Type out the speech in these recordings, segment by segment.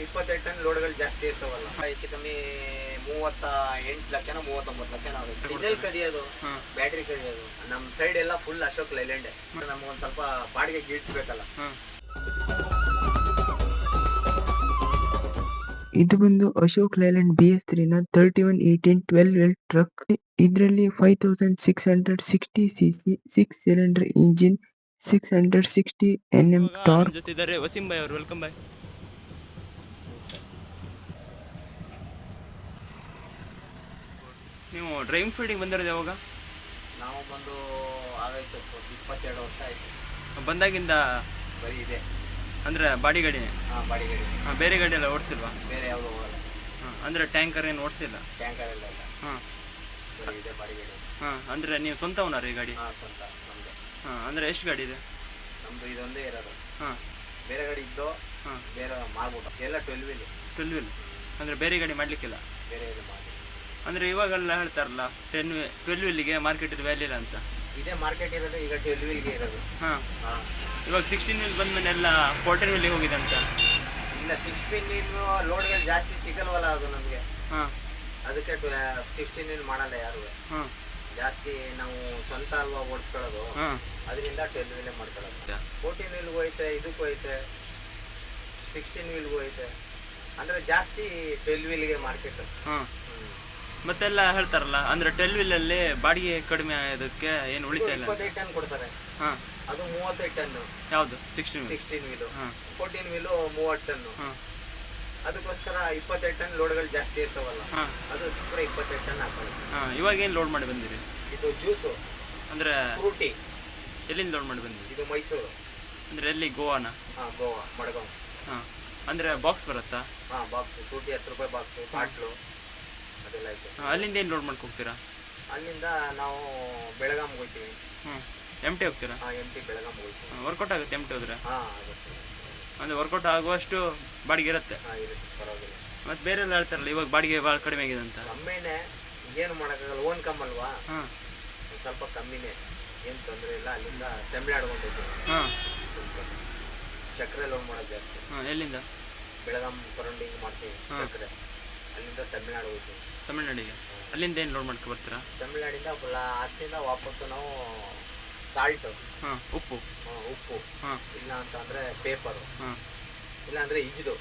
ಇಪ್ಪತ್ತೆರಡು ಟನ್ ಲೋಡ್ಗಳು ಜಾಸ್ತಿ ಇರ್ತಾವಲ್ಲ ಹೆಚ್ಚು ಕಮ್ಮಿ ಮೂವತ್ತ ಎಂಟು ಲಕ್ಷನ ಮೂವತ್ತೊಂಬತ್ತು ಲಕ್ಷ ಡೀಸೆಲ್ ಕದಿಯೋದು ಬ್ಯಾಟ್ರಿ ಕದಿಯೋದು ನಮ್ಮ ಸೈಡ್ ಎಲ್ಲ ಫುಲ್ ಅಶೋಕ್ ಲೈಲ್ಯಾಂಡೆ ಒಂದು ಸ್ವಲ್ಪ ಬಾಡಿಗೆ ಇಟ್ಬೇಕಲ್ಲ ಇದು ಬಂದು Ashok Leyland B S three ನ thirty one eighteen twelve L truck ಇದರಲ್ಲಿ five thousand six hundred sixty C C six cylinder engine six hundred sixty N M tor torque ಜೊತೆ ಇದ್ದಾರೆ ವಸೀಂ ಬಾಯ್ ಅವರು. ವೆಲ್ಕಮ್ ಬಾಯ್ ನೀವು ಡ್ರೈವಿಂಗ್ ಫೀಲ್ಡಿಗೆ ಬಂದಿರೋದು ಯಾವಾಗ? ನಾವು ಬಂದು ಆಗಾಯ್ತು ಇಪ್ಪತ್ತೆರಡು ವರ್ಷ ಆಯಿತು. ಬಂದಾಗಿಂದ? ಬರೀ ಇದೆ. ಅಂದರೆ ಬಾಡಿ ಗಾಡಿನೇ? ಹಾಂ ಬಾಡಿಗಾಡಿ ಹಾಂ ಬೇರೆ ಗಾಡಿ ಎಲ್ಲ ಓಡಿಸಿಲ್ವಾ? ಬೇರೆ ಯಾವುದು ಹೋಗಲ್ಲ. ಹಾಂ ಅಂದರೆ ಟ್ಯಾಂಕರ್ ಏನು ಓಡಿಸಿಲ್ಲ? ಟ್ಯಾಂಕರ್ ಎಲ್ಲ ಇಲ್ಲ. ಹಾಂ. ಬರೀ ಇದೆ ಗಾಡಿ. ಹಾಂ ಅಂದರೆ ನೀವು ಸ್ವಂತ ಓನರ್ ಈ ಗಾಡಿ? ಹಾಂ ಸ್ವಂತ ನಮ್ಮದು ಹಾಂ ಅಂದರೆ ಎಷ್ಟು ಗಾಡಿ ಇದೆ? ನಮ್ಮದು ಇದೊಂದೇ ಇರೋದು. ಹಾಂ. ಬೇರೆ ಗಾಡಿ ಇದ್ದು ಹಾಂ. ಬೇರೆ ಮಾಡ್ಬಿಟ್ಟು ಎಲ್ಲ ಟ್ವೆಲ್ ವೀಲ್ ಟ್ವೆಲ್ ವೀಲ್ ಅಂದರೆ ಬೇರೆ ಗಾಡಿ ಮಾಡಲಿಕ್ಕಿಲ್ಲ? ಬೇರೆ ಇದು ಮಾಡಿ ಅಂದರೆ ಇವಾಗೆಲ್ಲ ಹೇಳ್ತಾರಲ್ಲ ಟೆನ್ ಟ್ವೆಲ್ ವೀಲಿಗೆ ಮಾರ್ಕೆಟ್ ವ್ಯಾಲ್ಯೂ ಇಲ್ಲ ಅಂತ. ಇದೇ ಮಾರ್ಕೆಟ್ ಇರೋದು ಈಗ ಟ್ವೆಲ್ ವೀಲ್ಗೆ ಇರೋದು. ಹಾಂ. ಇವಾಗ ಸಿಕ್ಸ್ಟೀನ್ ವೀಲ್ ಬಂದಮೇಲೆ ಎಲ್ಲ ಫೋರ್ಟೀನ್ ವೀಲಿಗೆ ಹೋಗಿದೆ ಅಂತ. ಇಲ್ಲ ಸಿಕ್ಸ್ಟೀನ್ ಇನ್ನು ಲೋಡ್ಗಳು ಜಾಸ್ತಿ ಸಿಗಲ್ವಲ್ಲ ಅದು ನಮಗೆ. ಹಾಂ. ಅದಕ್ಕೆ ಸಿಕ್ಸ್ಟೀನ್ ಇಲ್ಲಿ ಮಾಡಲ್ಲ ಯಾರು. ಹಾಂ. ಜಾಸ್ತಿ ನಾವು ಸ್ವಂತ ಅಲ್ವಾ ಓಡಿಸ್ಕೊಳ್ಳೋದು. ಅದರಿಂದ ಟ್ವೆಲ್ ವೀಲೇ ಮಾಡ್ಕೊಳ್ಳೋದು. ಫೋರ್ಟೀನ್ ವೀಲ್ಗೂ ಐತೆ ಇದಕ್ಕೂ ಐತೆ ಸಿಕ್ಸ್ಟೀನ್ ವೀಲ್ಗೂ ಐತೆ ಅಂದರೆ ಜಾಸ್ತಿ ಟ್ವೆಲ್ ವೀಲ್ಗೆ ಮಾರ್ಕೆಟ್ ಹಾಂ. ಮತ್ತೆಲ್ಲ ಹೇಳ್ತಾರಲ್ಲ ಅಂದ್ರೆ ಟೆಲ್ವಿಲ್ ಅಲ್ಲಿ ಬಾಡಿಗೆ ಕಡಿಮೆ ಆಗೋದಕ್ಕೆ ಏನು ಉಳಿತಾ ಇಲ್ಲ ಇಪ್ಪತ್ತೈದು ಟನ್ ಕೊಡ್ತಾರೆ. ಹಾಂ. ಅದು ಮೂವತ್ತೈದು ಟನ್ ಯಾವುದು? ಸಿಕ್ಸ್ಟೀನ್ ಸಿಕ್ಸ್ಟೀನ್ ವೀಲು ಹಾಂ. ಫೋರ್ಟೀನ್ ವೀಲು ಮೂವತ್ತು ಟನ್ನು. ಹಾಂ. ಅದಕ್ಕೋಸ್ಕರ ಇಪ್ಪತ್ತೈದು ಟನ್ ಲೋಡ್ಗಳು ಜಾಸ್ತಿ ಇರ್ತಾವಲ್ಲ ಅದು ಅದಕ್ಕೋಸ್ಕರ ಇಪ್ಪತ್ತೈದು ಟನ್ ಹಾಕೊಳ್ಳಿ ಹಾಂ ಇವಾಗ ಏನು ಲೋಡ್ ಮಾಡಿ ಬಂದಿರಿ? ಇದು ಜ್ಯೂಸು. ಅಂದ್ರೆ ಫ್ರೂಟಿ. ಎಲ್ಲಿಂದ ಲೋಡ್ ಮಾಡಿ ಬಂದಿರಿ? ಇದು ಮೈಸೂರು. ಅಂದ್ರೆ ಎಲ್ಲಿ ಗೋವಾನ? ಹಾ ಗೋವಾ ಮಡಗಾಂವ್. ಹಾ. ಅಂದ್ರೆ ಬಾಕ್ಸ್ ಬರುತ್ತಾ? ಹಾ ಬಾಕ್ಸು ಫ್ರೂಟಿ ಹತ್ತು ರೂಪಾಯಿ ಬಾಕ್ಸು ಬಾಟ್ಲು. ಅದೆಲ್ಲ ಹಾಂ ಅಲ್ಲಿಂದ ಏನು ಲೋಡ್ ಮಾಡ್ಕೊ ಹೋಗ್ತೀರಾ? ಅಲ್ಲಿಂದ ನಾವು ಬೆಳಗಾಂ ಹೋಗ್ತೀವಿ. ಹ್ಞೂ ಎಂ ಟಿ ಹೋಗ್ತೀರಾ? ಹಾಂ ಎಂ ಟಿ ಹೋಗ್ತೀವಿ. ವರ್ಕೌಟ್ ಆಗುತ್ತೆ ಎಂ ಟಿ ಹೋದ್ರೆ? ಹಾಂ ಆಗುತ್ತೆ. ಅಂದರೆ ವರ್ಕೌಟ್ ಆಗುವಷ್ಟು ಬಾಡಿಗೆ ಇರುತ್ತೆ. ಹಾಂ ಇರುತ್ತೆ ಪರವಾಗಿಲ್ಲ. ಮತ್ತೆ ಬೇರೆ ಎಲ್ಲ ಹೇಳ್ತಾರಲ್ಲ ಇವಾಗ ಬಾಡಿಗೆ ಭಾಳ ಕಡಿಮೆ ಆಗಿದೆ ಅಂತ. ಕಮ್ಮಿನೇ ಏನು ಮಾಡೋಕ್ಕಾಗಲ್ಲ ಓನ್ ಕಮ್ಮಲ್ವಾ ಹಾಂ. ಒಂದ್ ಸ್ವಲ್ಪ ಕಮ್ಮಿನೇ. ಏನು ತೊಂದರೆ ಇಲ್ಲ ಅಲ್ಲಿಂದ ತಮಿಳ್ನಾಡ್ಕೊಂಡು ಹೋಗ್ತೀವಿ ಹಾಂ. ಚಕ್ರೆ ಲೋನ್ ಮಾಡೋದು ಜಾಸ್ತಿ. ಹಾಂ ಎಲ್ಲಿಂದ? ಬೆಳಗಾಂ ಸರೌಂಡಿಂಗ್ ಮಾಡ್ತೀವಿ ಹಾ. ಚಕ್ರೆ. ಅಲ್ಲಿಂದ ತಮಿಳ್ನಾಡು ಹೋಗ್ತೀವಿ ತಮಿಳ್ನಾಡಿಗೆ? ಅಲ್ಲಿಂದ ಏನು ಲೋಡ್ ಮಾಡ್ಕೊ ಬರ್ತೀರಾ? ತಮಿಳ್ನಾಡಿಂದ ಅಲ್ಲಿಂದ ವಾಪಸ್ಸು ನಾವು ಸಾಲ್ಟ್ ಹಾಂ ಉಪ್ಪು. ಉಪ್ಪು. ಹಾಂ. ಇಲ್ಲ ಅಂತ ಅಂದರೆ ಪೇಪರು ಹಾಂ. ಇಲ್ಲ ಅಂದರೆ ಕಪ್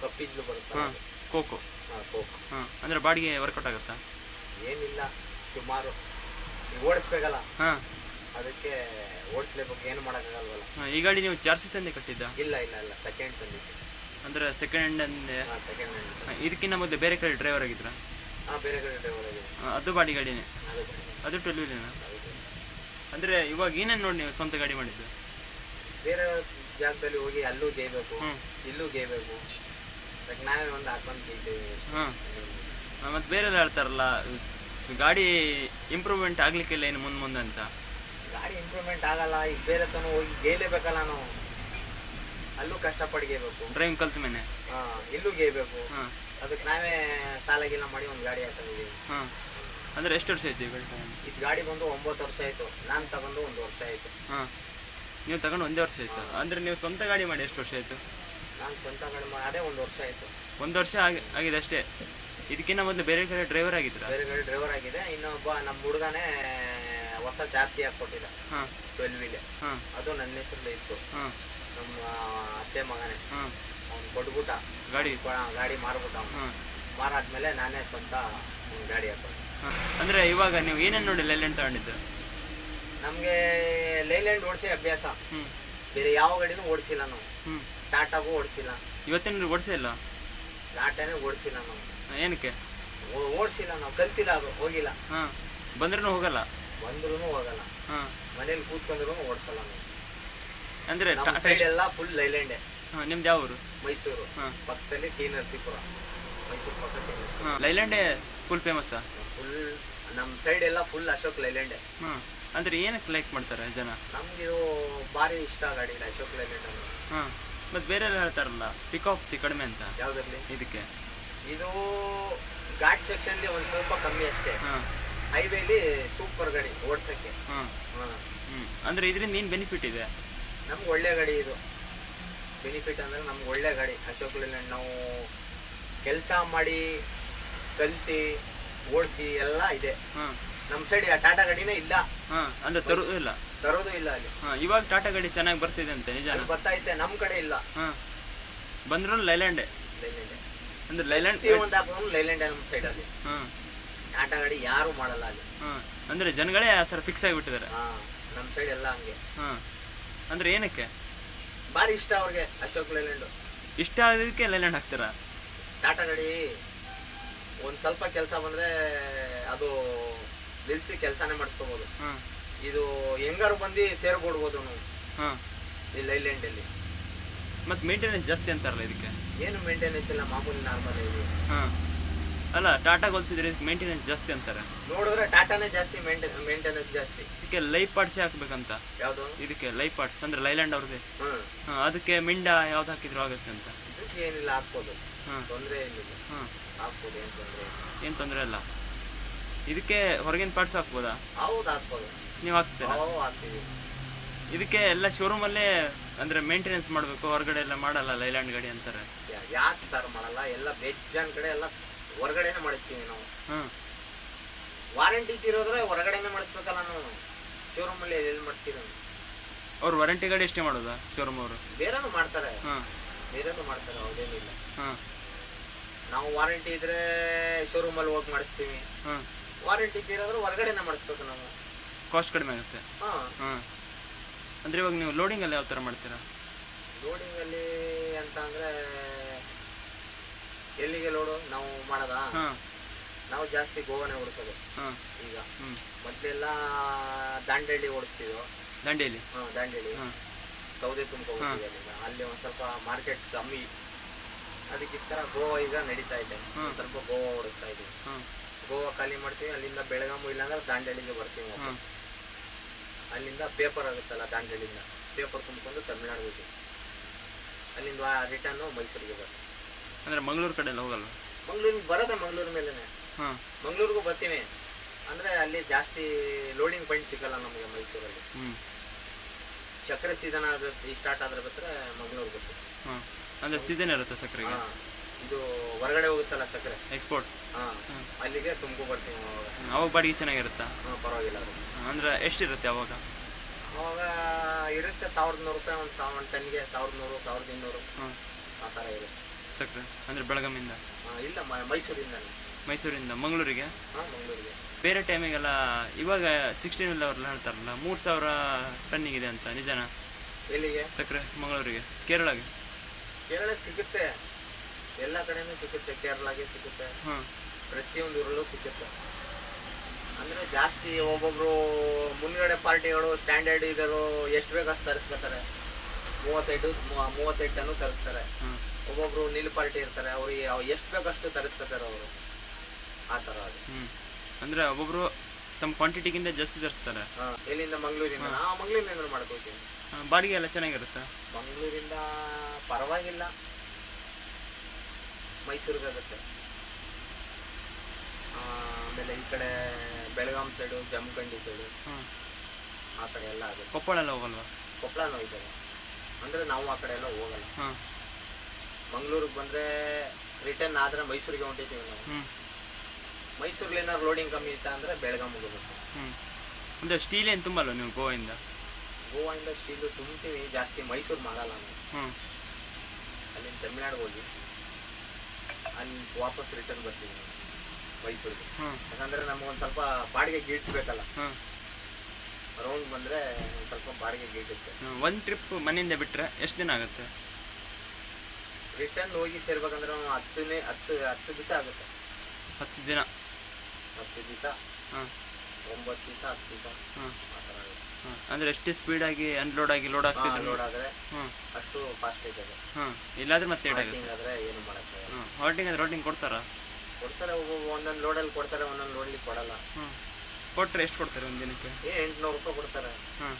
ಕಪ್ಪಿಜ್ಲು ಬರುತ್ತೆ ಹಾಂ ಕೋಕೋ. ಹಾಂ ಕೋಕೋ. ಹಾಂ ಅಂದರೆ ಬಾಡಿಗೆ ವರ್ಕೌಟ್ ಆಗುತ್ತಾ? ಏನಿಲ್ಲ ಸುಮಾರು. ಈಗ ಓಡಿಸ್ಬೇಕಲ್ಲ? ಹಾಂ. ಅದಕ್ಕೆ ಓಡಿಸ್ಲೇಬೇಕು ಏನು ಮಾಡೋಕ್ಕಾಗಲ್ವಲ್ಲ. ಈ ಗಾಡಿ ನೀವು ಜಾರ್ಸಿ ತಂದೆ ಕಟ್ಟಿದ್ದ? ಇಲ್ಲ ಇಲ್ಲ ಇಲ್ಲ. ಸೆಕೆಂಡ್ ತಂದಿದ್ದೆ. ಅಂದರೆ ಸೆಕೆಂಡ್ ಅಂದೆ. ಹಾಂ ಸೆಕೆಂಡ್ ಹ್ಯಾಂಡ್ ಇದಕ್ಕಿಂತ ಮೊದಲು ಬೇರೆ ಕಡೆ ಡ್ರೈವರ್ ಆಗಿದ್ರ? ಹಾಂ ಬೇರೆ ಕಡೆ ಡ್ರೈವರ್ ಆಗಿದೆ ಅದು ಬಾಡಿ ಗಾಡಿನೇ? ಅದು ಅದು ಟ್ವೆಲ್ ಅಂದ್ರೆ ಹೌದು. ಅಂದರೆ ಇವಾಗ ಏನೇನು ನೋಡಿ ನೀವು ಸ್ವಂತ ಗಾಡಿ ಮಾಡಿದ್ದು? ಬೇರೆ ಜಾಗದಲ್ಲಿ ಹೋಗಿ ಅಲ್ಲೂ ಗೇಯ್ಬೇಕು ಇಲ್ಲೂ ಗೇಯ್ಬೇಕು ಅದಕ್ಕೆ ನಾವೇ ಒಂದು ಹಾಕೊಂಡು ಗೇಯ್ತೇವೆ ಹಾಂ. ಮತ್ತು ಬೇರೆ ಎಲ್ಲ ಹೇಳ್ತಾರಲ್ಲ ಸ್- ಗಾಡಿ ಇಂಪ್ರೂವ್ಮೆಂಟ್ ಆಗಲಿಕ್ಕಿಲ್ಲ ಏನು ಮುಂದೆ ಮುಂದೆ ಅಂತ? ಗಾಡಿ ಇಂಪ್ರೂವ್ಮೆಂಟ್ ಆಗಲ್ಲ ಈಗ ಬೇರೆ ತನಕ ಹೋಗಿ ಗೇಯ್ಲೇಬೇಕಲ್ಲ ನಾವು. ಅಲ್ಲೂ ಕಷ್ಟಪಟ್ಟು ಗೇಬೇಕು. ಡ್ರೈವಿಂಗ್ ಕಲ್ತ ಮೇಲೆ? ಹಾಂ ಇಲ್ಲೂ ಗೇಬೇಕು. ಹಾಂ. ಅದಕ್ಕೆ ನಾವೇ ಸಾಲ ಗೀಲ ಮಾಡಿ ಒಂದು ಗಾಡಿ ಹಾಕೊಂಡಿದ್ದೀವಿ ಹಾಂ. ಅಂದರೆ ಎಷ್ಟು ವರ್ಷ ಆಯ್ತು ಈ ಗಾಡಿ ತಗೊಂಡು? ಇದು ಗಾಡಿ ಬಂದು ಒಂಬತ್ತು ವರ್ಷ ಆಯಿತು. ನಾನು ತಗೊಂಡು ಒಂದು ವರ್ಷ ಆಯಿತು. ಹಾಂ. ನೀವು ತಗೊಂಡು ಒಂದೇ ವರ್ಷ ಆಯ್ತು? ಅಂದರೆ ನೀವು ಸ್ವಂತ ಗಾಡಿ ಮಾಡಿ ಎಷ್ಟು ವರ್ಷ ಆಯಿತು? ನಾನು ಸ್ವಂತ ಗಾಡಿ ಮಾಡಿ ಅದೇ ಒಂದು ವರ್ಷ ಆಯಿತು. ಒಂದು ವರ್ಷ ಆಗಿ ಆಗಿದೆ ಅಷ್ಟೇ. ಇದಕ್ಕಿಂತ ಮೊದಲು ಬೇರೆ ಕಡೆ ಡ್ರೈವರ್ ಆಗಿದ್ರು? ಬೇರೆ ಗಾಡಿ ಡ್ರೈವರ್ ಆಗಿದೆ. ಇನ್ನೊಬ್ಬ ನಮ್ಮ ಹುಡುಗನೇ ಹೊಸ ಜಾರ್ಸಿ ಹಾಕ್ಕೊಟ್ಟಿದ್ದ. ಹಾಂ. ಟ್ವೆಲ್ ವೀಲೆ ಹಾಂ. ಅದು ನನ್ನ ಹೆಸರಲ್ಲಿ ಇತ್ತು. ಹಾಂ. ನಮ್ಮ ಅತ್ತೆ ಮಗನೇ. ಅವ್ನು ಕೊಟ್ಬಿಟ್ಟ. ಗಾಡಿ? ಗಾಡಿ ಮಾರ್ಬಿಟ್ಟ ಅವ್ನು. ಹಾಂ ಮಾರಾದ್ಮೇಲೆ ನಾನೇ ಸ್ವಂತ ಒಂದು ಗಾಡಿ ಹಾಕೊಂಡು. ಅಂದ್ರೆ ಅಂದರೆ ಇವಾಗ ನೀವು ಏನೇನು ನೋಡಿ ಲೈಲ್ಯಾಂಡ್ ತಗೊಂಡಿದ್ದು? ನಮಗೆ ಲೈಲ್ಯಾಂಡ್ ಓಡಿಸಿ ಅಭ್ಯಾಸ. ಹ್ಞೂ ಬೇರೆ ಯಾವ ಗಾಡಿನೂ ಓಡಿಸಿಲ್ಲ ನಾವು. ಹ್ಞೂ ಟಾಟಾಗೂ ಓಡಿಸಿಲ್ಲ. ಇವತ್ತಿನ ಓಡಿಸೇ ಇಲ್ಲ? ಟಾಟಾನೇ ಓಡಿಸಿಲ್ಲ ನಾವು. ಹಾಂ, ಏನಕ್ಕೆ? ಓಡಿಸಿಲ್ಲ ನಾವು. ಕಲ್ತಿಲ್ಲ ಅದು ಹೋಗಿಲ್ಲ. ಹಾಂ. ಬಂದ್ರೂ ಹೋಗಲ್ಲ? ಬಂದ್ರೂ ಹೋಗಲ್ಲ. ಹಾಂ. ಮನೇಲಿ ಕೂತ್ಕೊಂಡ್ರು ಓಡಿಸಲ್ಲ ನಾವು. ಅಂದರೆ ನಮ್ಮ ಸೈಡ್ ಎಲ್ಲ ಫುಲ್ ಲೈಲ್ಯಾಂಡೆ ಹಾಂ ನಿಮ್ದು ಯಾವ ಊರು ಮೈಸೂರು. ಹಾಂ. ಪಕ್ಕದಲ್ಲಿ ಟಿ ನರಸೀಪುರ. ಮೈಸೂರು ಪಕ್ಕ ಟಿ ನರಸೀಪುರ. ಹಾಂ ಲೈಲ್ಯಾಂಡೇ ಫುಲ್ ಫೇಮಸ್ ಫುಲ್ ನಮ್ಮ ಸೈಡ್ ಎಲ್ಲ ಫುಲ್ ಅಶೋಕ್ ಲೈಲ್ಯಾಂಡೆ ಹಾಂ ಅಂದ್ರೆ ಏನಕ್ಕೆ ಲೈಕ್ ಮಾಡ್ತಾರೆ ಜನ? ನಮ್ಗೆ ಭಾರಿ ಇಷ್ಟ ಗಾಡಿ ಇಲ್ಲ ಅಶೋಕ್ ಲೈಲ್ಯಾಂಡ್ ಹಾ ಮತ್ತೆ ಮತ್ತು ಬೇರೆ ಹೇಳ್ತಾರಲ್ಲ ಪಿಕ್ ಆಫ್ ಕಡಿಮೆ ಅಂತ. ಯಾವುದ್ರಲ್ಲಿ? ಇದಕ್ಕೆ. ಇದು ಘಾಟ್ ಸೆಕ್ಷನ್ಲಿ ಒಂದ್ ಸ್ವಲ್ಪ ಕಮ್ಮಿ ಅಷ್ಟೇ. ಹಾಂ. ಹೈವೇಲಿ ಸೂಪರ್ ಗಾಡಿ ಓಡ್ಸಕ್ಕೆ. ಹಾಂ. ಹಾಂ. ಅಂದ್ರೆ ಅಂದರೆ ಇದರಿಂದ ಏನು ಬೆನಿಫಿಟ್ ಇದೆ? ನಮ್ಗೆ ಒಳ್ಳೆ ಗಾಡಿ ಇದು. ಬೆನಿಫಿಟ್ ಅಂದರೆ ನಮ್ಗೆ ಒಳ್ಳೆ ಗಾಡಿ. ಅಶೋಕ್ ಲೇಲ್ಯಾಂಡ್ ನಾವು ಕೆಲಸ ಮಾಡಿ ಕಲ್ತಿ ಓಡಿಸಿ ಎಲ್ಲ ಇದೆ. ನಮ್ಮ ಸೈಡ್ ಆ ಟಾಟಾ ಗಾಡಿನೇ ಇಲ್ಲ. ಅಂದ್ರೆ ತರೋದು ಇಲ್ಲ? ತರೋದು ಇಲ್ಲ ಅಲ್ಲಿ. ಇವಾಗ ಟಾಟಾ ಗಾಡಿ ಚೆನ್ನಾಗಿ ಬರ್ತಿದೆ ಅಂತ ನಿಜ ಬರ್ತೈತೆ ನಮ್ಮ ಕಡೆ ಇಲ್ಲ. ಬಂದ್ರು ಲೈಲ್ಯಾಂಡೆ ಅಂದ್ರೆ ಲೈಲ್ಯಾಂಡ್ ಒಂದು ಹಾಕೋದು ಲೈಲ್ಯಾಂಡ್ ನಮ್ಮ ಸೈಡ್ ಅಲ್ಲಿ. ಟಾಟಾ ಗಾಡಿ ಯಾರು ಮಾಡಲ್ಲ ಅಲ್ಲಿ. ಅಂದ್ರೆ ಜನಗಳೇ ಆ ಥರ ಫಿಕ್ಸ್ ಆಗಿಬಿಟ್ಟಿದ್ದಾರೆ ಹಾಂ ನಮ್ಮ ಸೈಡ್ ಎಲ್ಲ ಹಂಗೆ. ಹಾಂ. ಅಂದ್ರೆ ಏನಕ್ಕೆ? ಬಾರಿ ಇಷ್ಟ ಅವ್ರಿಗೆ ಅಶೋಕ್ ಲೈಲ್ಯಾಂಡ್. ಇಷ್ಟ ಆಗೋದಕ್ಕೆ ಲೈಲ್ಯಾಂಡ್ ಹಾಕ್ತೀರಾ? ಟಾಟಾ ಗಡಿ ಒಂದ್ ಸ್ವಲ್ಪ ಕೆಲಸ ಬಂದ್ರೆ ಅದು ನಿಲ್ಸಿ ಕೆಲಸನೇ ಮಾಡಿಸ್ಕೋಬೋದು. ಹಾಂ. ಇದು ಹೆಂಗಾರು ಬಂದು ಸೇರ್ಕೊಡ್ಬೋದು ನಾವು ಹಾಂ. ಈ ಲೈಲ್ಯಾಂಡಲ್ಲಿ. ಮತ್ತೆ ಮೇಂಟೆನೆನ್ಸ್ ಜಾಸ್ತಿ ಅಂತಾರಲ್ಲ ಇದಕ್ಕೆ? ಏನು ಮೇಂಟೆನೆನ್ಸ್ ಇಲ್ಲ ಮಾಮೂಲಿ ನಾರ್ಮಲ್ ಇದೆ ಹಾಂ. ಅಲ್ಲ ಟಾಟಾ ಹೋಲಿಸಿದ್ರೆ ಮೇಂಟೆನೆನ್ಸ್ ಜಾಸ್ತಿ ಅಂತಾರೆ. ನೋಡಿದ್ರೆ ಟಾಟಾನೇ ಜಾಸ್ತಿ ಮೇಂಟೆ ಮೇಂಟೆನೆನ್ಸ್ ಜಾಸ್ತಿ. ಇದಕ್ಕೆ ಲೈಫ್ ಪಾರ್ಟ್ಸ್ ಹಾಕ್ಬೇಕಂತ ಯಾವುದು? ಇದಕ್ಕೆ ಲೈಫ್ ಪಾರ್ಟ್ಸ್ ಅಂದ್ರೆ ಲೈಲ್ಯಾಂಡ್ ಅವ್ರದ್ದು ಅದಕ್ಕೆ ಮಿಂಡ ಯಾವ್ದು ಹಾಕಿದ್ರು ಆಗುತ್ತೆ ಅಂತ. ಏನಿಲ್ಲ ಹಾಕ್ಬೋದು. ತೊಂದರೆ ಏನಿಲ್ಲ. ಹಾಕ್ಬೋದು ಏನು ತೊಂದರೆ ಏನು ತೊಂದರೆ ಇಲ್ಲ. ಇದಕ್ಕೆ ಹೊರಗಿನ ಪಾರ್ಟ್ಸ್ ಹಾಕ್ಬೋದಾ? ಹೌದು ಹಾಕ್ಬೋದು. ನೀವು ಹಾಕ್ತೀರಾ? ಹಾಕ್ತೀವಿ. ಇದಕ್ಕೆ ಎಲ್ಲ ಶೋರೂಮಲ್ಲೇ ಅಂದ್ರೆ ಮೇಂಟೆನೆನ್ಸ್ ಮಾಡಬೇಕು ಹೊರಗಡೆ ಎಲ್ಲ ಮಾಡಲ್ಲ ಲೈಲ್ಯಾಂಡ್ ಗಾಡಿ ಅಂತಾರೆ. ಯಾಕೆ ಸರ್ ಮಾಡಲ್ಲ? ಎಲ್ಲ ಬೇಜಾನ್ ಕಡೆ ಎಲ್ಲ ಹೊರಗಡೆನೆ ಮಾಡಿಸ್ತೀವಿ ನಾವು. ವಾರಂಟಿ ತೀರೋದ್ರೆ ಹೊರಗಡೆನೆ ಮಾಡಿಸ್ಬೇಕಲ್ಲ ನಾವು. ಶೋರೂಮಲ್ಲಿ ಎಲ್ಲಿ ಮಾಡ್ತೀವಿ ನಾವು ಅವ್ರು ವಾರಂಟಿ ಗಾಡಿ ಎಷ್ಟೇ ಮಾಡೋದ ಶೋರೂಮ್ ಅವರು? ಬೇರೆದು ಮಾಡ್ತಾರೆ. ಬೇರೆದು ಮಾಡ್ತಾರೆ ಇಲ್ಲ. ಹ್ಮ್ ನಾವು ವಾರಂಟಿ ಇದ್ರೆ ಶೋರೂಮ್ ಅಲ್ಲಿ ಹೋಗಿ ಮಾಡಿಸ್ತೀವಿ. ವಾರಂಟಿ ತೀರೋದ್ರೆ ಹೊರಗಡೆನೆ ಮಾಡಿಸ್ಬೇಕು ನಾವು. ಕಾಸ್ಟ್ ಕಡಿಮೆ ಆಗುತ್ತೆ. ಅಂದ್ರೆ ಇವಾಗ ನೀವು ಲೋಡಿಂಗಲ್ಲಿ ಯಾವ ತರ ಮಾಡ್ತೀರಾ? ಲೋಡಿಂಗಲ್ಲಿ ಅಂತ ಅಂದರೆ ಮಾಡೋದಾ? ನಾವು ಜಾಸ್ತಿ ಗೋವನೆ ಓಡಿಸೋದು. ಈಗ ಮೊದ್ಲೆಲ್ಲ ದಾಂಡೇಲಿ ಓಡಿಸ್ತಿದ್ವು. ದಾಂಡೇಲಿ? ಹಾಂ ದಾಂಡೇಲಿ. ಸೌದೆ ತುಂಬಾ ಓಡಿಸ್ತೀವಿ ಅಲ್ಲಿ ಒಂದ್ ಸ್ವಲ್ಪ ಮಾರ್ಕೆಟ್ ಕಮ್ಮಿ. ಅದಕ್ಕೋಸ್ಕರ ಗೋವಾ ಈಗ ನಡೀತಾ ಇದೆ. ಸ್ವಲ್ಪ ಗೋವಾ ಓಡಿಸ್ತಾ ಇದೆ ಗೋವಾ ಖಾಲಿ ಮಾಡ್ತೀವಿ ಅಲ್ಲಿಂದ ಬೆಳಗಾಮು ಇಲ್ಲಾಂದ್ರೆ ದಾಂಡೇಲಿಗೆ ಬರ್ತೀವಿ ಅಲ್ಲಿಂದ ಪೇಪರ್ ಆಗುತ್ತಲ್ಲ ದಾಂಡೇಲಿಂದ. ಪೇಪರ್ ತುಂಬಿಕೊಂಡು ತಮಿಳ್ನಾಡು ಹೋಗ್ತೀವಿ. ಅಲ್ಲಿಂದ ರಿಟರ್ನು ಮೈಸೂರಿಗೆ ಬರ್ತೀವಿ. ಅಂದ್ರೆ ಮಂಗಳೂರು ಕಡೆ ಹೋಗಲ್ವ? ಮಂಗಳೂರಿಗೆ ಬರೋದ ಮಂಗ್ಳೂರ್ ಮೇಲೆನೆ. ಹಾಂ. ಮಂಗಳೂರಿಗೂ ಬರ್ತೀನಿ. ಅಂದರೆ ಅಲ್ಲಿ ಜಾಸ್ತಿ ಲೋಡಿಂಗ್ ಪಾಯಿಂಟ್ ಸಿಗಲ್ಲ ನಮಗೆ ಮೈಸೂರಲ್ಲಿ. ಸಕ್ಕರೆ ಚಕ್ರ ಸೀಸನ್ ಆಗುತ್ತೆ ಸ್ಟಾರ್ಟ್ ಆದ್ರೆ ಬಿಟ್ಟರೆ ಮಂಗ್ಳೂರ್ ಬರ್ತೀವಿ ಹಾಂ. ಅಂದರೆ ಸೀಸನ್ ಇರುತ್ತೆ ಸಕ್ಕರೆ ಇದು ಹೊರಗಡೆ ಹೋಗುತ್ತಲ್ಲ ಸಕ್ಕರೆ ಎಕ್ಸ್ಪೋರ್ಟ್ ಹಾಂ. ಅಲ್ಲಿಗೆ ತುಂಬು ಬರ್ತೀನಿ ಅವಾಗ. ಬಾಡಿಗೆ ಚೆನ್ನಾಗಿರುತ್ತಾ? ಹಾಂ ಪರವಾಗಿಲ್ಲ ಅಂದ್ರೆ ಅಂದರೆ ಎಷ್ಟಿರುತ್ತೆ ಅವಾಗ? ಅವಾಗ ಇರುತ್ತೆ ಸಾವಿರದ ನೂರು ರೂಪಾಯಿ ಒಂದು ಸಾವಿರ ಟನ್ಗೆ ಸಾವಿರದ ನೂರು ಸಾವಿರದ ಇನ್ನೂರು. ಆ ಥರ ಇರುತ್ತೆ. ಸಕ್ಕರೆ ಅಂದ್ರೆ ಬೆಳಗಾಮಿಂದ ಇಲ್ಲ ಮ- ಮೈಸೂರಿಂದ ಮೈಸೂರಿಂದ ಮಂಗಳೂರಿಗೆ? ಹಾಂ ಮಂಗಳೂರಿಗೆ. ಬೇರೆ ಟೈಮಿಗೆಲ್ಲ ಇವಾಗ ಸಿಕ್ಸ್ಟೀನ್ ಅವ್ರೆಲ್ಲ ಹೇಳ್ತಾರಲ್ಲ ಮೂರು ಸಾವಿರ ಇದೆ ಅಂತ ನಿಜನಾ? ಎಲ್ಲಿಗೆ? ಸಕ್ಕರೆ ಮಂಗಳೂರಿಗೆ ಕೇರಳಗೆ? ಕೇರಳಕ್ಕೆ ಸಿಗುತ್ತೆ. ಎಲ್ಲ ಕಡೆನೂ ಸಿಗುತ್ತೆ ಕೇರಳಗೆ ಸಿಗುತ್ತೆ. ಹಾಂ. ಪ್ರತಿಯೊಂದು ಊರಲ್ಲೂ ಸಿಗುತ್ತೆ. ಅಂದ್ರೆ ಜಾಸ್ತಿ ಒಬ್ಬೊಬ್ರು ಮುಂದ್ಗಡೆ ಪಾರ್ಟಿಗಳು ಸ್ಟ್ಯಾಂಡರ್ಡ್ ಇದ್ದರು ಎಷ್ಟು ಬೇಕು ಅಷ್ಟು ತರಿಸ್ಕೊತಾರೆ. ಮೂವತ್ತೈದು ಮೂವತ್ತೆಂಟನ್ನು ತರಿಸ್ತಾರೆ. ಒಬ್ಬೊಬ್ರು ನಿಲ್ ಪಾರ್ಟಿ ಇರ್ತಾರೆ ಅವ್ರಿಗೆ ಎಷ್ಟು ಬೇಕಷ್ಟು ತರಿಸ್ಕೊತಾರೆ ಅವರು. ಆ ಥರ ಅದು. ಅಂದರೆ ಒಬ್ಬೊಬ್ಬರು ತಮ್ಮ ಕ್ವಾಂಟಿಟಿಗಿಂತ ಜಾಸ್ತಿ ತರಿಸ್ತಾರೆ. ಹಾ ಎಲ್ಲಿಂದ ಮಂಗಳೂರಿಂದ. ನಾವು ಮಂಗಳೂರಿನಿಂದ ಮಾಡ್ಕೋತೀವಿ ಬಾಡಿಗೆ ಎಲ್ಲ ಚೆನ್ನಾಗಿರುತ್ತೆ? ಮಂಗಳೂರಿಂದ ಪರವಾಗಿಲ್ಲ. ಮೈಸೂರಿಗೆ ಆಗುತ್ತೆ. ಆಮೇಲೆ ಈ ಕಡೆ ಬೆಳಗಾಂ ಸೈಡು ಜಮಖಂಡಿ ಸೈಡು ಆ ಕಡೆ ಎಲ್ಲ ಆಗುತ್ತೆ. ಕೊಪ್ಪಳ ಎಲ್ಲ ಹೋಗಲ್ವಾ? ಅಂದರೆ ನಾವು ಆ ಕಡೆ ಎಲ್ಲ ಹೋಗಲ್ಲ. ಹಾಂ. ಮಂಗಳೂರಿಗೆ ಬಂದರೆ ರಿಟರ್ನ್ ಆದ್ರೆ ಮೈಸೂರಿಗೆ ಹೊಂಟಿದ್ದೀವಿ ನಾವು. ಹ್ಞೂ ಮೈಸೂರಲ್ಲಿ ಏನಾದ್ರು ಲೋಡಿಂಗ್ ಕಮ್ಮಿ ಇತ್ತ ಅಂದ್ರೆ ಬೆಳಗಾಮ್ ಹೋಗ್ಬೇಕು. ಹ್ಞೂ ಅಂದರೆ ಸ್ಟೀಲ್ ಏನು ತುಂಬಲ್ಲ ನೀವು ಗೋವಾಯಿಂದ? ಗೋವಾಯಿಂದ ಸ್ಟೀಲು ತುಂಬ್ತೀವಿ ಜಾಸ್ತಿ ಮೈಸೂರು ಮಾಡಲ್ಲ ನಾವು. ಹ್ಞೂ ಅಲ್ಲಿಂದ ತಮಿಳ್ನಾಡಿಗೆ ಹೋಗಿ ಅಲ್ಲಿ ವಾಪಸ್ ರಿಟರ್ನ್ ಬರ್ತೀವಿ ನಾವು ಮೈಸೂರಿಗೆ. ಯಾಕಂದ್ರೆ ಯಾಕಂದರೆ ನಮಗೊಂದು ಸ್ವಲ್ಪ ಬಾಡಿಗೆ ಗೀಟ್ ಬೇಕಲ್ಲ. ರೌಂಡ್ ಬಂದರೆ ಸ್ವಲ್ಪ ಬಾಡಿಗೆ ಗೀಟುತ್ತೆ ಒಂದು ಟ್ರಿಪ್ ಮನೆಯಿಂದ ಬಿಟ್ಟರೆ ಎಷ್ಟು ದಿನ ಆಗುತ್ತೆ? ರಿಟರ್ನ್ ಹೋಗಿ ಸೇರ್ಬೇಕಂದ್ರೆ ಒಂದು ಹತ್ತನೇ ಹತ್ತು ಹತ್ತು ದಿವಸ ಆಗುತ್ತೆ. ಹತ್ತು ದಿನ. ಹತ್ತು ದಿವಸ ಹಾಂ. ಒಂಬತ್ತು ದಿವಸ ಹತ್ತು ದಿವಸ ಹಾಂ. ಆ ಥರ ಆಗುತ್ತೆ. ಹಾಂ. ಅಂದರೆ ಎಷ್ಟು ಸ್ಪೀಡಾಗಿ ಅನ್ಲೋಡ್ ಆಗಿ ಲೋಡ್ ಆಗ್ತಿದ್ರು? ಲೋಡ್ ಆದರೆ ಹಾಂ. ಅಷ್ಟು ಫಾಸ್ಟ್ ಇದೆ ಹಾಂ. ಇಲ್ಲಾಂದ್ರೆ ಮತ್ತೆ ಲೇಟ್ ಆಗುತ್ತೆ. ಆದರೆ ಏನು ಮಾಡಕ್ಕೆ ಹಾಂ. ಹಾಲ್ಟಿಂಗ್ ಅಂದ್ರೆ ರೋಟಿಂಗ್ ಕೊಡ್ತಾರಾ? ಕೊಡ್ತಾರೆ ಒಬ್ಬೊಬ್ಬ ಒಂದೊಂದು ಲೋಡಲ್ಲಿ ಕೊಡ್ತಾರೆ ಒಂದೊಂದು ಲೋಡ್ಲಿ ಕೊಡಲ್ಲ. ಹಾಂ. ಕೊಟ್ಟರೆ ಎಷ್ಟು ಕೊಡ್ತಾರೆ ಒಂದು ದಿನಕ್ಕೆ? ಏ ಎಂಟುನೂರು ರೂಪಾಯಿ ಕೊಡ್ತಾರೆ. ಹಾಂ.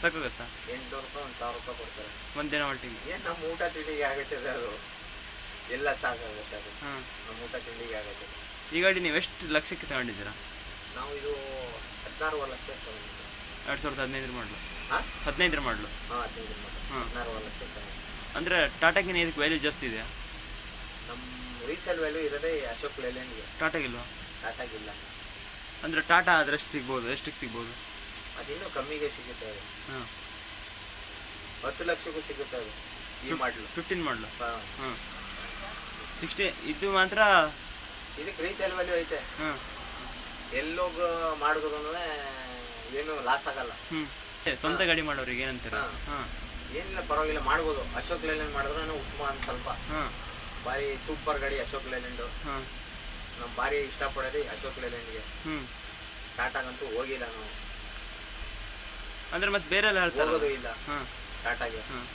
ಸಾಕಾಗುತ್ತಾ? ಎಂಟುನೂರು ರೂಪಾಯಿ ಒಂದು ಸಾವಿರ ರೂಪಾಯಿ ಕೊಡ್ತಾರೆ. ಒಂದು ದಿನ ಹಾಲ್ಟಿಂಗ್? ಏನು ನಮ್ಮ ಊಟ ತಿಂಡಿಗೆ ಆಗುತ್ತದೆ ಅದು. ಎಲ್ಲ ಸಾಕಾಗುತ್ತೆ ಅದು. ಹಾಂ. ನಮ್ಮ ಊಟ ತಿಂಡಿಗೆ ಆಗುತ್ತೆ. ಈ ಗಾಡಿ ನೀವು ಎಷ್ಟು ಲಕ್ಷಕ್ಕೆ ತಗೊಂಡಿದ್ದೀರಾ? ನಾವು ಇದು ಹದಿನಾರುವರೆ ಲಕ್ಷ ತಗೊಂಡಿದ್ದೀವಿ. ಎರಡು ಸಾವಿರದ ಹದಿನೈದರ ಮಾಡಲು ಹಾಂ? ಹದಿನೈದರ ಮಾಡಲು ಹಾಂ ಹದಿನೈದು ಮಾಡಲು ಹಾಂ. ಹದಿನಾರುವರೆ ಲಕ್ಷ ತಗೊಂಡಿದ್ದೀವಿ. ಅಂದರೆ ಟಾಟಾಗಿನ ಇದಕ್ಕೆ ವ್ಯಾಲ್ಯೂ ಜಾಸ್ತಿ ಇದೆಯಾ? ನಮ್ಮ ರೀಸೇಲ್ ವ್ಯಾಲ್ಯೂ ಇರೋದೇ ಅಶೋಕ್ ಲೇಲ್ಯಾಂಡ್ಗೆ. ಟಾಟಾಗಿಲ್ವಾ ಟಾಟಾಗಿಲ್ಲ ಅಂದರೆ ಟಾಟಾ ಆದ್ರೆ ಎಷ್ಟು ಸಿಗ್ಬೋದು ಎಷ್ಟಕ್ಕೆ ಸಿಗ್ಬೋದು? ಅದೇನು ಕಮ್ಮಿಗೆ ಸಿಗುತ್ತೆ ಅದು. ಹಾಂ. ಹತ್ತು ಲಕ್ಷಕ್ಕೂ ಸಿಗುತ್ತೆ ಅದು ಈ ಮಾಡಲು ಫಿಫ್ಟೀನ್ ಮಾಡಲು ಹಾಂ. ಹಾಂ. ಸಿಕ್ಸ್ಟಿ ಇದು ಮಾತ್ರ ಇದಕ್ಕೆ ರೀಸೇಲ್ ವ್ಯಾಲ್ಯೂ ಐತೆ. ಹಾಂ. ಎಲ್ಲೋಗ ಮಾಡಿದ್ರು ಏನು ಲಾಸ್ ಆಗಲ್ಲ. ಹ್ಞೂ ಸ್ವಂತ ಗಾಡಿ ಮಾಡೋರಿಗೆ ಏನಂತೀರ? ಹಾ. ಏನಿಲ್ಲ ಪರವಾಗಿಲ್ಲ ಮಾಡ್ಬೋದು. ಅಶೋಕ್ ಲೇಲ್ಯಾಂಡ್ ಮಾಡಿದ್ರೆ ಉತ್ತಮ ಅಂತ ಸ್ವಲ್ಪ ಭಾರಿ ಸೂಪರ್ ಗಾಡಿ ಅಶೋಕ್ ಲೇಲ್ಯಾಂಡು. ಹಾಂ. ನಾವು ಭಾರಿ ಇಷ್ಟಪಡೋದು ಅಶೋಕ್ ಲೇಲ್ಯಾಂಡ್ಗೆ. ಹ್ಞೂ ಟಾಟಾಗಂತೂ ಹೋಗಿಲ್ಲ ನಾವು. ಅಂದ್ರೆ ಮತ್ತೆ ಬೇರೆ ಎಲ್ಲ ಹೇಳ್ತಾರೆ ಹೋಗೋದು ಇಲ್ಲ. ಹಾಂ. ಟಾಟಾಗೆ. ಹಾಂ.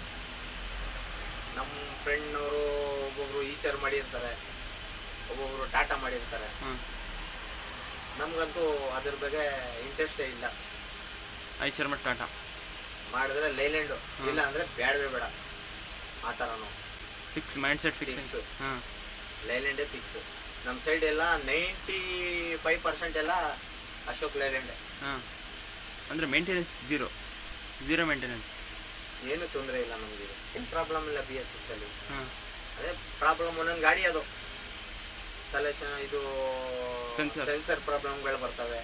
ನಮ್ಮ ಫ್ರೆಂಡ್ನವರು ಒಬ್ಬೊಬ್ರು ಈಚರ್ ಮಾಡಿರ್ತಾರೆ. ಒಬ್ಬೊಬ್ರು ಟಾಟಾ ಮಾಡಿರ್ತಾರೆ. ಹಾಂ. ನಮಗಂತೂ ಅದ್ರ ಬಗ್ಗೆ ಇಂಟ್ರೆಸ್ಟೇ ಇಲ್ಲ. ಐಸರ್ ಮತ್ತು ಟಾಟಾ? ಮಾಡಿದ್ರೆ ಲೈಲ್ಯಾಂಡು. ಇಲ್ಲ ಅಂದ್ರೆ ಬೇಡವೇ ಬೇಡ. ಆ ಥರನು fix mind set fix Fix. ಹಾಂ. ಲೈಲ್ಯಾಂಡೇ ಫಿಕ್ಸ್ ನಮ್ಮ ಸೈಡ್ ಎಲ್ಲ ನೈಂಟಿ ಫೈವ್ ಪರ್ಸೆಂಟ್ ಎಲ್ಲ ಅಶೋಕ್ ಲೇಲ್ಯಾಂಡ್ ಹಾಂ. ಅಂದರೆ ಮೇಂಟೆನೆನ್ಸ್ ಜೀರೋ ಜೀರೋ ಮೇಂಟೆನೆನ್ಸ್ ಏನು ತೊಂದರೆ ಇಲ್ಲ ನಮಗೆ ಏನು ಪ್ರಾಬ್ಲಮ್ ಇಲ್ಲ ಬಿ ಎಸ್ ಸಿಕ್ಸ್ ಅಲ್ಲಿ. ಹಾಂ. ಅದೇ ಪ್ರಾಬ್ಲಮ್ ಒಂದೊಂದು ಗಾಡಿ ಅದು. ಸಲೆಕ್ಷನ್ ಇದು. ಸೆನ್ಸರ್ ಪ್ರಾಬ್ಲಮ್ಗಳು ಬರ್ತವೆ.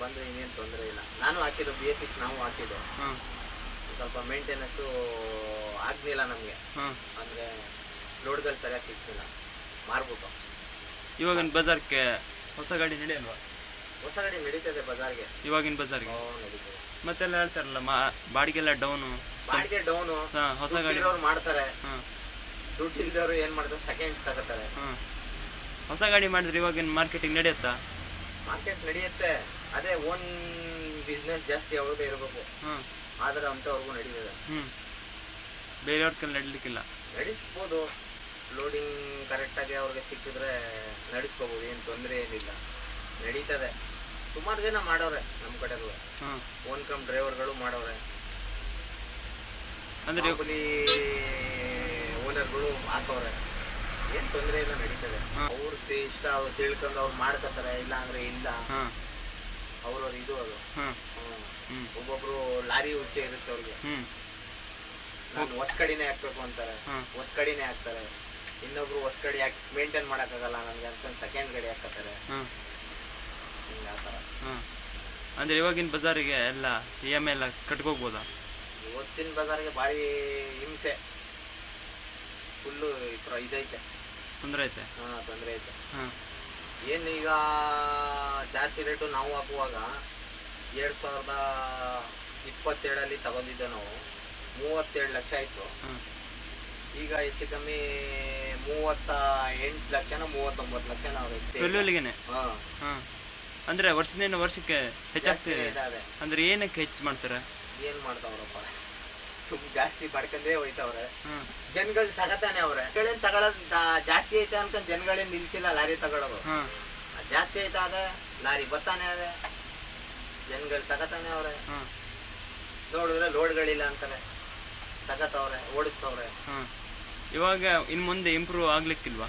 ಬಂದರೆ ಇನ್ನೇನು ತೊಂದರೆ ಇಲ್ಲ. ನಾನು ಹಾಕಿದ್ದು ಬಿ ಎಸ್ ಸಿಕ್ಸ್ ನಾವು ಹಾಕಿದ್ದು. ಹಾಂ. ಸ್ವಲ್ಪ ಮೇಂಟೆನೆನ್ಸು ಆಗಲಿಲ್ಲ ನಮಗೆ. ಹಾಂ. ಅಂದರೆ ಲೋಡ್ಗಳು ಸರಿಯಾಗಿ ಸಿಗ್ತಿಲ್ಲ. ಮಾರ್ಬಿಟ್ಟು ಇವಾಗಿನ ಬಜಾರ್ಗೆ ಹೊಸ ಗಾಡಿ ನಡೆಯಲ್ವಾ? ಹೊಸ ಗಾಡಿ ನಡೀತದೆ ಬಜಾರ್ಗೆ. ಇವಾಗಿನ ಬಜಾರ್ಗೆ? ನಡೀತದೆ. ಮತ್ತೆಲ್ಲ ಹೇಳ್ತಾರಲ್ಲ ಮಾ ಬಾಡಿಗೆಲ್ಲ ಡೌನು. ಬಾಡಿಗೆ ಡೌನು. ಹಾಂ ಹೊಸ ಗಾಡಿ. ಇರೋರು ಮಾಡ್ತಾರೆ. ಹಾಂ. ದುಡ್ಡು ಇಲ್ದವ್ರು ಏನು ಮಾಡ್ತಾರೆ? ಸೆಕೆಂಡ್ಸ್ ತಗೋತಾರೆ. ಹಾಂ. ಹೊಸ ಗಾಡಿ ಮಾಡಿದ್ರೆ ಇವಾಗಿನ ಮಾರ್ಕೆಟಿಂಗ್ ನಡೆಯುತ್ತಾ? ಮಾರ್ಕೆಟ್ ನಡೆಯುತ್ತೆ. ಅದೇ ಓನ್ ಬಿಸ್ನೆಸ್ ಜಾಸ್ತಿ ಅವ್ರದ್ದೇ ಇರಬೇಕು. ಹಾಂ. ಆದ್ರೆ ಅಂಥವ್ರಿಗೂ ನಡೀತದೆ. ಹ್ಞೂ ಬೇರೆಯವ್ರ ಕೈಲಿ ನಡೀಲಿಕ್ಕಿಲ್ಲ. ನಡೆಸ್ಬೋದು. ಲೋಡಿಂಗ್ ಕರೆಕ್ಟಾಗಿ ಅವ್ರಿಗೆ ಸಿಕ್ಕಿದ್ರೆ ನಡೆಸ್ಕೋಬೋದು ಏನು ತೊಂದರೆ ಏನಿಲ್ಲ. ನಡೀತದೆ. ಸುಮಾರು ಜನ ಮಾಡೋರೆ ನಮ್ಮ ಕಡೆಗೂ ಓನ್ ಕಮ್ ಡ್ರೈವರ್ಗಳು ಮಾಡೋರೆ ಅಂದರೆ ಮಾಮೂಲಿ ಓನರ್ಗಳು ಹಾಕವ್ರೆ. ಏನು ತೊಂದರೆ ಇಲ್ಲ ನಡೀತದೆ. ಅವ್ರ ಇಷ್ಟ ಅವ್ರು ತಿಳ್ಕೊಂಡು ಅವ್ರು ಮಾಡ್ಕೋತಾರೆ ಇಲ್ಲ. ಅಂದ್ರೆ ಇಲ್ಲ ಅವ್ರವ್ರು ಇದು ಅದು. ಒಬ್ಬೊಬ್ರು ಲಾರಿ ಹುಚ್ಚೆ ಇರುತ್ತೆ ಅವ್ರಿಗೆ. ನಾನು ಹೊಸ ಕಡಿನೇ ಹಾಕ್ಬೇಕು ಅಂತಾರೆ. ಹೊಸ ಕಡಿನೇ ಹಾಕ್ತಾರೆ. ಇನ್ನೊಬ್ರು ಹೊಸ ಕಡೆ ಯಾಕೆ ಮೇಂಟೈನ್ ಮಾಡೋಕ್ಕಾಗಲ್ಲ ನನಗೆ ಅಂತ ಸೆಕೆಂಡ್ ಗಾಡಿ ಹಾಕತ್ತಾರೆ ಹಾಂ ಹಿಂಗೆ ಆ ಥರ. ಹಾಂ ಅಂದರೆ ಇವಾಗಿನ ಬಜಾರಿಗೆ ಎಲ್ಲ ಇ ಎಂ ಐ ಎಲ್ಲ ಕಟ್ಕೋಬೋದಾ ಇವತ್ತಿನ ಬಜಾರ್ಗೆ ಭಾರಿ ಹಿಂಸೆ. ಫುಲ್ಲು ಇದೈತೆ. ತೊಂದರೆ ಐತೆ? ಹಾಂ ತೊಂದರೆ ಐತೆ. ಹಾಂ ಏನು ಈಗ ಜಾಸ್ತಿ ರೇಟು ನಾವು ಹಾಕುವಾಗ ಎರಡು ಸಾವಿರದ ಇಪ್ಪತ್ತೇಳಲ್ಲಿ ತಗೊಂಡಿದ್ದೆ ನಾವು. ಮೂವತ್ತೇಳು ಲಕ್ಷ ಹಾಂ ಈಗ ಹೆಚ್ಚು ಕಮ್ಮಿ ಮೂವತ್ತ ಎಂಟು ಲಕ್ಷನ ಮೂವತ್ತೊಂಬತ್ತು ಲಕ್ಷ ಆಗೈತೆ ಬೆಳ್ಳುಳ್ಳಿಗೆನೆ? ಹಾಂ. ಹಾಂ. ಅಂದರೆ ವರ್ಷದಿಂದ ವರ್ಷಕ್ಕೆ ಹೆಚ್ಚಾಗ್ತಿದೆ ಇದಾವೆ ಅಂದರೆ ಏನಕ್ಕೆ ಹೆಚ್ಚು ಮಾಡ್ತಾರೆ? ಏನ್ ಮಾಡ್ತಾವ್ರಪ್ಪ? ಸುಮ್ ಜಾಸ್ತಿ ಪಡ್ಕೊಂಡೇ ಹೋಯ್ತವ್ರೆ. ಹಾಂ. ಜನಗಳು ತಗತಾನೆ ಅವ್ರೆ. ಜನಗಳೇನ್ ತಗೊಳೋದ್ ಜಾಸ್ತಿ ಐತೆ ಅನ್ಕೊಂಡ್ ಜನಗಳೇನ್ ನಿಲ್ಸಿಲ್ಲ ಲಾರಿ ತಗೊಳೋದು. ಹಾಂ. ಜಾಸ್ತಿ ಐತೆ ಅದ ಲಾರಿ ಬತ್ತಾನೆ ಅವೆ ಜನಗಳು ತಗತಾನೆ ಅವ್ರೆ. ಹಾಂ. ನೋಡಿದ್ರೆ ಲೋಡ್ಗಳಿಲ್ಲ ಅಂತಾರೆ ತಗತವ್ರೆ ಓಡಿಸ್ತವ್ರೆ. ಹಾಂ. ಇವಾಗ ಇನ್ನು ಮುಂದೆ ಇಂಪ್ರೂವ್ ಆಗ್ಲಿಕ್ಕಿಲ್ವಾ?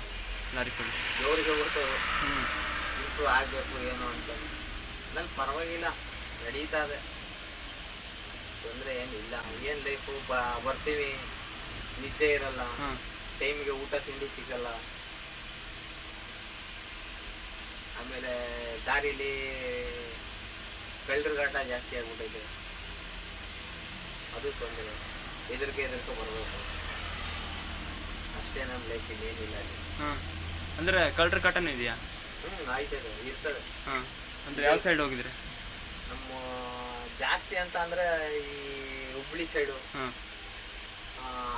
ಲಾರಿ ಕಡೆ. ದೇವ್ರಿಗೆ ಬಿಡ್ತೇವೆ ಹ್ಞೂ ಇಂಪ್ರೂವ್ ಆಗಬೇಕು ಏನು ಅಂತ. ನನ್ ಪರವಾಗಿಲ್ಲ. ನಡೀತಾ ಇದೆ. ತೊಂದರೆ ಏನಿಲ್ಲ. ಏನು ಲೈಫು ಬರ್ತೀವಿ. ನಿದ್ದೆ ಇರಲ್ಲ. ಹಾಂ. ಟೈಮಿಗೆ ಊಟ ತಿಂಡಿ ಸಿಗಲ್ಲ. ಆಮೇಲೆ ದಾರಿಲಿ ಕಳ್ಳರುಗಾಟ ಜಾಸ್ತಿ ಆಗ್ಬಿಟ್ಟಿದೆ ಅದು ತೊಂದರೆ. ಎದುರಿಗೆ ಎದುರ್ಕೊ ಬರ್ಬೇಕು. ನಮ್ಮ ಲೈಫ್ ಏನಿಲ್ಲ ಅಲ್ಲಿ. ಹಾಂ. ಅಂದರೆ ಕಳ್ರ ಕಾಟನ್ ಇದೆಯಾ? ಹ್ಞೂ ಆಯ್ತದೆ ಇರ್ತದೆ. ಹಾಂ. ಅಂದರೆ ಯಾವ ಸೈಡ್ ಹೋಗಿದ್ರೆ? ನಮ್ಮ ಜಾಸ್ತಿ ಅಂತ ಅಂದ್ರೆ ಈ ಹುಬ್ಳಿ ಸೈಡು ಹಾಂ.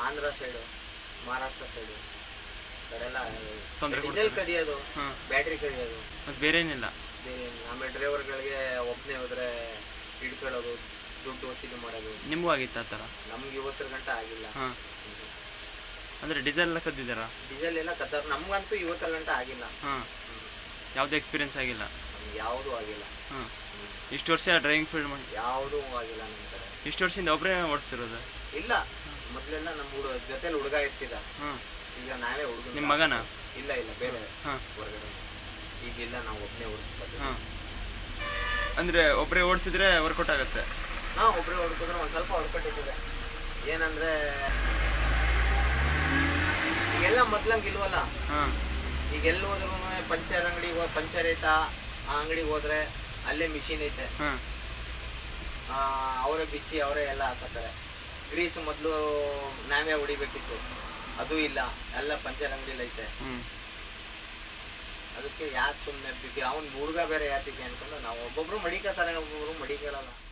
ಆಂಧ್ರ ಸೈಡು ಮಹಾರಾಷ್ಟ್ರ ಸೈಡು ಕಡೆಲ್ಲ ತೊಂದ್ರೆ ಡೀಸೆಲ್. ಕದಿಯೋದು ಹಾಂ. ಬ್ಯಾಟ್ರಿ ಕದಿಯೋದು ಮತ್ತು ಬೇರೆ ಏನಿಲ್ಲ? ಬೇರೆ ಏನಿಲ್ಲ. ಆಮೇಲೆ ಡ್ರೈವರ್ಗಳಿಗೆ ಒಬ್ಬನೇ ಹೋದ್ರೆ ಹಿಡ್ಕೊಳ್ಳೋದು ದುಡ್ಡು ವಸೂಲಿ ಮಾಡೋದು. ನಿಮಗೂ ಆಗಿತ್ತು ಆ ಥರ? ನಮ್ಗೆ ಇವತ್ತರ ಗಂಟೆ ಆಗಿಲ್ಲ. ಹಾಂ. ಅಂದರೆ ಡೀಸೆಲ್ ಎಲ್ಲ ಕದ್ದಿದ್ದಾರಾ? ಡೀಸೆಲ್ ಎಲ್ಲ ಕದ್ದಾರ ನಮಗಂತೂ ಇವತ್ತರ ಗಂಟೆ ಆಗಿಲ್ಲ. ಹಾಂ. ಯಾವುದೇ ಎಕ್ಸ್ಪೀರಿಯನ್ಸ್ ಆಗಿಲ್ಲ? ನಮ್ಗೆ ಯಾವುದೂ ಆಗಿಲ್ಲ. ಹಾಂ. ಇಷ್ಟು ವರ್ಷ ಡ್ರೈವಿಂಗ್ ಫೀಲ್ಡ್ ಮಾಡಿ ಯಾವುದೂ ಆಗಿಲ್ಲ ನಮ್ಮ ಕಡೆ. ಇಷ್ಟು ವರ್ಷದಿಂದ ಒಬ್ಬರೇ ಓಡಿಸ್ತಿರೋದು? ಇಲ್ಲ. ಮೊದಲೆಲ್ಲ ನಮ್ಮ ಹುಡುಗ ಜೊತೆಲಿ ಹುಡುಗ ಇರ್ತಿದ್ದ. ಹಾಂ. ಈಗ ನಾವೇ ಹುಡುಗ ನಿಮ್ಮ ಮಗನ? ಇಲ್ಲ ಇಲ್ಲ ಬೇರೆ ಹಾಂ. ಹೊರಗಡೆ. ಈಗಿಲ್ಲ ನಾವು ಒಬ್ಬನೇ ಓಡಿಸ್ಬೋದು ಹಾಂ. ಅಂದರೆ ಒಬ್ಬರೇ ಓಡಿಸಿದ್ರೆ ವರ್ಕೌಟ್ ಆಗುತ್ತೆ? ಹಾಂ ಒಬ್ಬರೇ ಓಡಿಸಿದ್ರೆ ಒಂದು ಸ್ವಲ್ಪ ಹೊಡ್ಕೊಟ್ಟಿರ್ತದೆ ಏನಂದ್ರೆ ಈಗೆಲ್ಲ ಮೊದ್ಲಂಗೆ ಇಲ್ವಲ್ಲ? ಹಾಂ. ಈಗ ಎಲ್ಲಿ ಹೋದ್ರು ಪಂಚರ್ ಅಂಗಡಿಗೆ ಪಂಚರ್ ಐತಾ? ಆ ಅಂಗಡಿಗೆ ಹೋದ್ರೆ ಅಲ್ಲೇ ಮಿಷಿನ್ ಐತೆ. ಹಾಂ. ಆ, ಅವರೇ ಬಿಚ್ಚಿ ಅವರೇ ಎಲ್ಲ ಹಾಕತ್ತಾರೆ. ಗ್ರೀಸ್ ಮೊದಲು ನಾವೇ ಹೊಡಿಬೇಕಿತ್ತು ಅದು ಇಲ್ಲ. ಎಲ್ಲ ಪಂಚರ್ ಅಂಗಡಿಲಿ ಐತೆ. ಅದಕ್ಕೆ ಯಾಕೆ ಸುಮ್ಮನೆ ಬಿದ್ದು ಅವ್ನು ಹುಡುಗ ಬೇರೆ ಯಾತಿಗೆ ಅನ್ಕೊಂಡು ನಾವು ಒಬ್ಬೊಬ್ರು ಮಡಿಕತಾರೆ ಒಬ್ಬೊಬ್ರು ಮಡಿಕೊಳ್ಳಲ್ಲ ಹ್ಞೂ